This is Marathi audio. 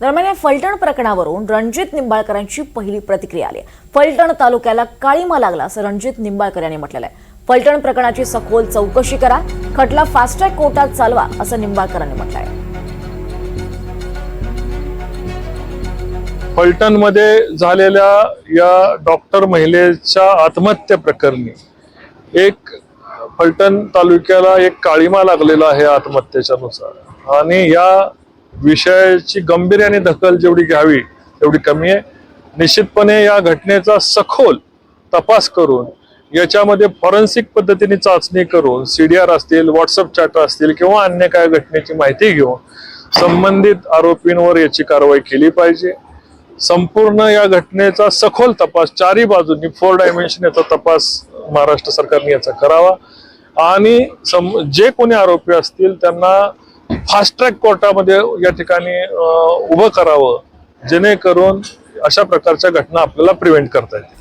दरम्यान या फलटण प्रकरणावरून रणजित निंबाळकरांची पहिली प्रतिक्रिया आली आहे. फलटण तालुक्याला काळीमा लागला असं रणजित निंबाळकर यांनी म्हटलेलं आहे. फलटण प्रकरणाची सखोल चौकशी करा खटला फास्ट ट्रॅक कोर्टात चालवा असं निंबाळकरांनी म्हटलं आहे. फलटणमध्ये झालेल्या या डॉक्टर महिलेच्या आत्महत्या प्रकरणी एक फलटण तालुक्याला एक काळीमा लागलेला आहे आत्महत्येच्या नुसार आणि या विषयाची गंभीर्याने दखल जेवढी घ्यावी तेवढी कमी आहे. निश्चितपणे या घटनेचा सखोल तपास करून याच्यामध्ये फॉरेन्सिक पद्धतीने चाचणी करून सीडीआर असतील व्हॉट्सअप चॅट असतील किंवा अन्य काय घटनेची माहिती घेऊन संबंधित आरोपींवर याची कारवाई केली पाहिजे. संपूर्ण या घटनेचा सखोल तपास चारही बाजूंनी फोर डायमेन्शन याचा तपास महाराष्ट्र सरकारने याचा करावा. आणि सम- जे कोणी आरोपी असतील त्यांना फास्ट ट्रॅक कोर्टामध्ये या ठिकाणी उभं करावं जेणेकरून अशा प्रकारच्या घटना आपल्याला प्रिव्हेंट करता येतील.